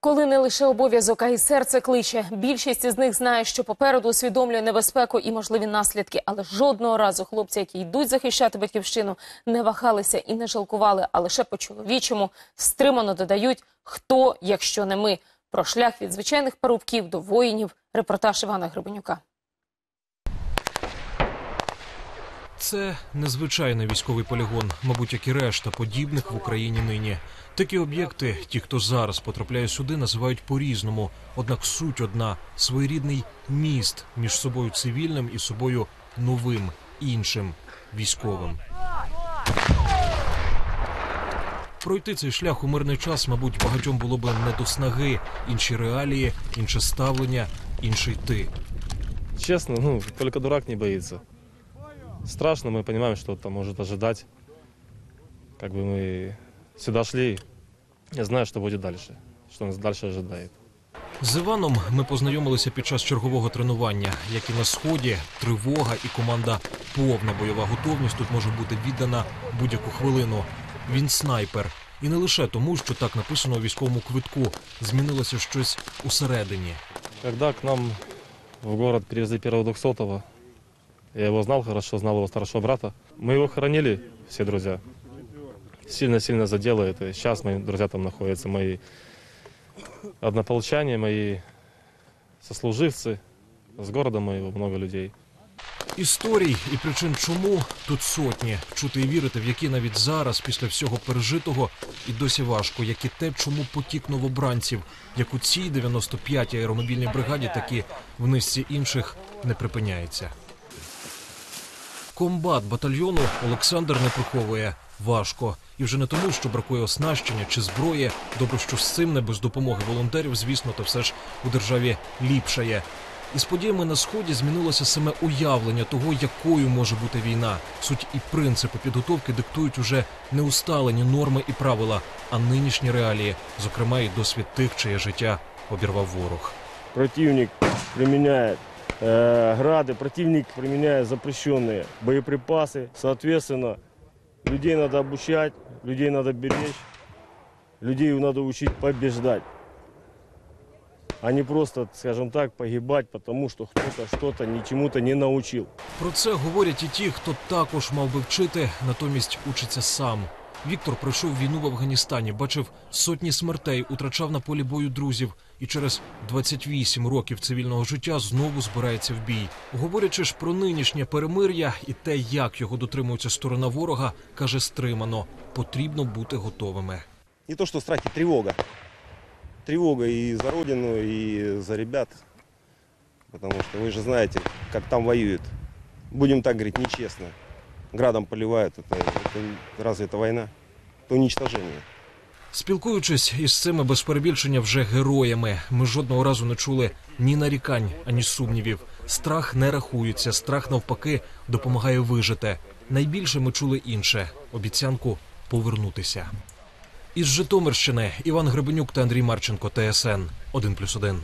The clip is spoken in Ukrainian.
Коли не лише обов'язок, а й серце кличе. Більшість із них знає, що попереду усвідомлює небезпеку і можливі наслідки. Але жодного разу хлопці, які йдуть захищати батьківщину, не вагалися і не жалкували, а лише по чоловічому стримано додають хто, якщо не ми. Про шлях від звичайних парубків до воїнів. Репортаж Івана Гребенюка. Це незвичайний військовий полігон, мабуть, як і решта подібних в Україні нині. Такі об'єкти, ті, хто зараз потрапляє сюди, називають по-різному. Однак суть одна своєрідний міст між собою цивільним і собою новим, іншим військовим. Пройти цей шлях у мирний час, мабуть, багатьом було би не до снаги. Інші реалії, інше ставлення, інший ти. Честно, ну, только дурак не боится Страшно, мы понимаем, что там может ожидать. Как бы мы сюда шли, я знаю, что будет дальше, что нас дальше ожидает. З Іваном ми познайомилися під час чергового тренування. Як і на сході, тривога і команда повна бойова готовність тут може бути віддана будь-яку хвилину. Він снайпер. І не лише тому, що так написано у військовому квитку. Змінилося щось усередині. Когда к нам в город привезли первого двухсотого, я его знал хорошо, знал его старшего брата. Мы его хоронили, все друзья. Сильно-сильно задело это. Сейчас мои друзья там находятся, мои однополчане, мои сослуживцы. С города моего много людей. Історій і причин, чому тут сотні. Чути і вірити, в які навіть зараз, після всього пережитого, і досі важко, як і те, чому потік новобранців, як у цій 95-й аеромобільній бригаді, так і в низці інших не припиняється. Комбат батальйону Олександр не приховує. Важко. І вже не тому, що бракує оснащення чи зброї. Добре, що з цим не без допомоги волонтерів, звісно, то все ж у державі ліпшає. Із подіями на сході змінилося саме уявлення того, якою може бути війна. Суть і принципи підготовки диктують уже не усталені норми і правила, а нинішні реалії, зокрема і досвід тих, чиє життя обірвав ворог. Противник применяет э, грады, противник применяет запрещенные боеприпасы. Соответственно, людей надо обучать, людей надо беречь, людей надо учить побеждать. А не просто, скажем так, погибать, потому что кто-то что-то ничему-то не научил. Про це говорять і ті, хто також мав би вчити, натомість учиться сам. Віктор пройшов війну в Афганістані, бачив сотні смертей, утрачав на полі бою друзів і через 28 років цивільного життя знову збирається в бій. Говорячи ж про нинішнє перемир'я і те, як його дотримується сторона ворога, каже стримано: потрібно бути готовими. не то что страх, и тревога. И за родину, и за ребят. Потому что вы же знаете, как там воюют. Будем так говорить, нечестно Градом поливают. Это, это- разве это война? Это уничтожение. Спілкуючись із цими без перебільшення вже героями, ми жодного разу не чули ні нарікань, ані сумнівів. Страх не рахується, страх навпаки допомагає вижити. Найбільше ми чули інше обіцянку повернутися. Із Житомирщини Іван Гребенюк та Андрій Марченко, ТСН 1+,1.